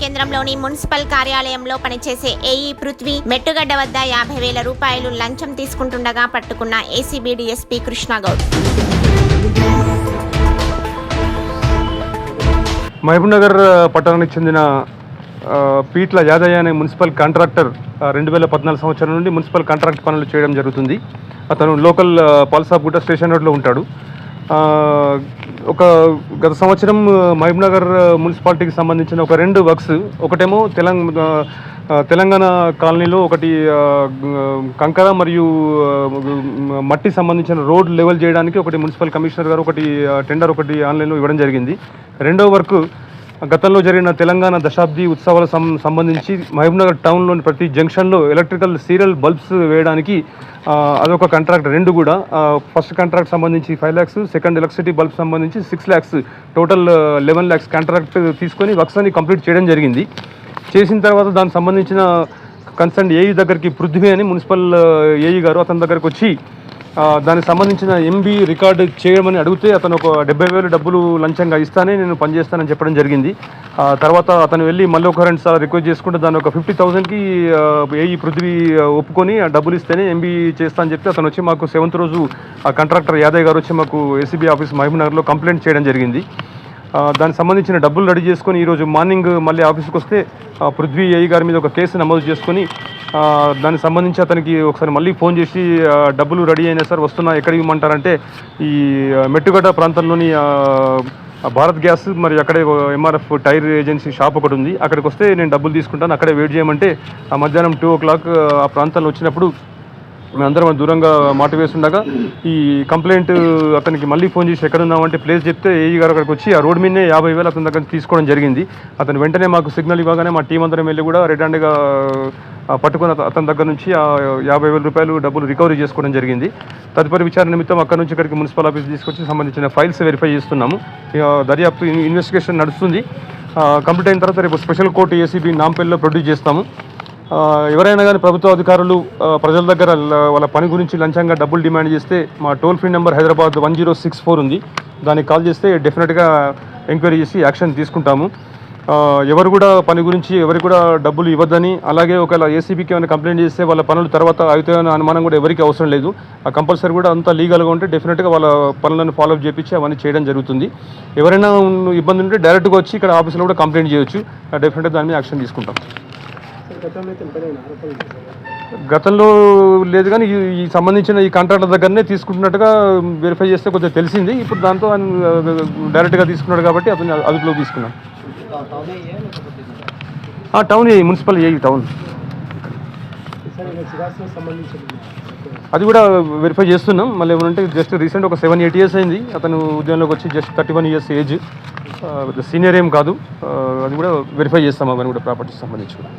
కేంద్రంలోని మున్సిపల్ కార్యాలయంలో పనిచేసే ఏఈ పృథ్వీ మెట్టుగడ్డ వద్ద యాభై వేల రూపాయలు లంచం తీసుకుంటుండగా పట్టుకున్న ఏసీబీ డీఎస్పీ కృష్ణగౌడ్ మహబూబ్నగర్ పట్టణానికి చెందిన పీట్ల యాదయ్య అనే మున్సిపల్ కాంట్రాక్టర్ రెండు వేల పద్నాలుగు సంవత్సరం నుండి మున్సిపల్ కాంట్రాక్ట్ పనులు చేయడం జరుగుతుంది. అతను లోకల్ ఆ, స్టేషన్ రోడ్లో ఉంటాడు. ఒక గత సంవత్సరం ఆ, మహబూబ్నగర్ మున్సిపాలిటీకి సంబంధించిన ఒక రెండు వర్క్స్. ఒకటేమో తెలంగాణ తెలంగాణ కాలనీలో ఒకటి కంకర మరియు మట్టి సంబంధించిన రోడ్ లెవెల్ చేయడానికి ఒకటి మున్సిపల్ కమిషనర్ గారు ఒకటి టెండర్ ఒకటి ఆన్లైన్లో ఇవ్వడం జరిగింది. రెండో వర్క్ గతంలో జరిగిన తెలంగాణ దశాబ్ది ఉత్సవాల సం సంబంధించి మహబూబ్నగర్ టౌన్లోని ప్రతి జంక్షన్లో ఎలక్ట్రికల్ సీరియల్ బల్బ్స్ వేయడానికి అదొక కాంట్రాక్ట్ రెండు కూడా. ఫస్ట్ కాంట్రాక్ట్ సంబంధించి five lakhs second electricity bulb సంబంధించి six lakhs total eleven lakhs contract తీసుకొని వర్క్స్ అన్ని కంప్లీట్ చేయడం జరిగింది. చేసిన తర్వాత దానికి సంబంధించిన కన్సర్న్ ఏఈ దగ్గరికి పృథ్వీ అని మున్సిపల్ ఏఈ గారు అతని దగ్గరకు వచ్చి దానికి సంబంధించిన ఎంబీ రికార్డు చేయమని అడిగితే అతను ఒక డెబ్బై వేలు డబ్బులు లంచంగా ఇస్తానే నేను పనిచేస్తానని చెప్పడం జరిగింది. ఆ తర్వాత అతను వెళ్ళి మళ్ళీ ఒక రెండు సార్లు రిక్వెస్ట్ చేసుకుంటే దాని ఒక ఫిఫ్టీ థౌసండ్కి ఏఈ పృథ్వీ ఒప్పుకొని డబ్బులు ఇస్తేనే ఎంబీ చేస్తా అని చెప్తే అతను వచ్చి మాకు సెవెంత్ రోజు ఆ కాంట్రాక్టర్ యాదయ్య గారు వచ్చి మాకు ఏసీబీ ఆఫీస్ మహబూబ్నగర్లో కంప్లైంట్ చేయడం జరిగింది. దానికి సంబంధించిన డబ్బులు రెడీ చేసుకొని ఈరోజు మార్నింగ్ మళ్ళీ ఆఫీస్కి వస్తే పృథ్వీ ఏఈ గారి మీద ఒక కేసు నమోదు చేసుకొని దానికి సంబంధించి అతనికి ఒకసారి మళ్ళీ ఫోన్ చేసి డబ్బులు రెడీ అయినా సార్ వస్తున్నా ఎక్కడికి ఇవ్వమంటారంటే ఈ మెట్టుగడ్డ ప్రాంతంలోని భారత్ గ్యాస్ మరి అక్కడే ఎంఆర్ఎఫ్ టైర్ ఏజెన్సీ షాప్ ఒకటి ఉంది. అక్కడికి వస్తే నేను డబ్బులు తీసుకుంటాను. అక్కడే వెయిట్ చేయమంటే ఆ మధ్యాహ్నం టూ ఓ క్లాక్ ఆ ప్రాంతంలో వచ్చినప్పుడు మేమందరం దూరంగా మాట వేస్తుండగా ఈ కంప్లైంట్ అతనికి మళ్ళీ ఫోన్ చేసి ఎక్కడ ఉన్నామంటే ప్లేస్ చెప్తే ఏఈ గారు అక్కడికి వచ్చి ఆ రోడ్ మీదనే యాభై వేలు అతని దగ్గర తీసుకోవడం జరిగింది. అతను వెంటనే మాకు సిగ్నల్ ఇవ్వగానే మా టీం అందరం వెళ్ళి కూడా రెడ్ హ్యాండ్గా పట్టుకుని అతని దగ్గర నుంచి ఆ యాభై వేల రూపాయలు డబ్బులు రికవరీ చేసుకోవడం జరిగింది. తదుపరి విచారణ నిమిత్తం అక్కడ నుంచి ఇక్కడికి మున్సిపల్ ఆఫీస్ తీసుకొచ్చి సంబంధించిన ఫైల్స్ వెరిఫై చేస్తున్నాము. దర్యాప్తు ఇన్వెస్టిగేషన్ నడుస్తుంది. కంప్లీట్ అయిన తర్వాత రేపు స్పెషల్ కోర్టు ఏసీబీ నాంపల్లిలో ప్రొడ్యూస్ చేస్తాము. ఎవరైనా కానీ ప్రభుత్వ అధికారులు ప్రజల దగ్గర వాళ్ళ పని గురించి లంచంగా డబ్బులు డిమాండ్ చేస్తే మా toll free number Hyderabad one zero six four ఉంది. దానికి కాల్ చేస్తే డెఫినెట్గా ఎంక్వైరీ చేసి యాక్షన్ తీసుకుంటాము. ఎవరు కూడా పని గురించి ఎవరికి కూడా డబ్బులు ఇవ్వద్దని అలాగే ఒకవేళ ఏసీబీకి ఏమైనా కంప్లైంట్ చేస్తే వాళ్ళ పనులు తర్వాత అవుతాయన్న అనుమానం కూడా ఎవరికి అవసరం లేదు. ఆ కంపల్సరీ కూడా అంతా లీగల్గా ఉంటే డెఫినెట్గా వాళ్ళ పనులను ఫాలోఅప్ చేపించి అవన్నీ చేయడం జరుగుతుంది. ఎవరైనా ఇబ్బంది ఉంటే డైరెక్ట్గా వచ్చి ఇక్కడ ఆఫీస్లో కూడా కంప్లైంట్ చేయొచ్చు. డెఫినెట్గా దాని మీద యాక్షన్ తీసుకుంటాం. గతంలో లేదు కానీ ఈ- సంబంధించిన ఈ కాంట్రాక్టర్ దగ్గరనే తీసుకుంటున్నట్టుగా వెరిఫై చేస్తే కొద్దిగా తెలిసింది. ఇప్పుడు దాంతో ఆయన డైరెక్ట్గా తీసుకున్నాడు కాబట్టి అతను అదుపులో తీసుకున్నాం. ఆ, town A municipal A? Town అది కూడా వెరిఫై చేస్తున్నాం. మళ్ళీ ఏమంటే జస్ట్ రీసెంట్ ఒక సెవెన్ ఎయిట్ ఇయర్స్ అయింది. అతను ఉద్యోగంలోకి వచ్చి just thirty one years age Uh, పెద్ద సీనియర్ ఏం కాదు. Uh, అది కూడా వెరిఫై చేస్తాం అవన్నీ కూడా ప్రాపర్టీకి సంబంధించి కూడా.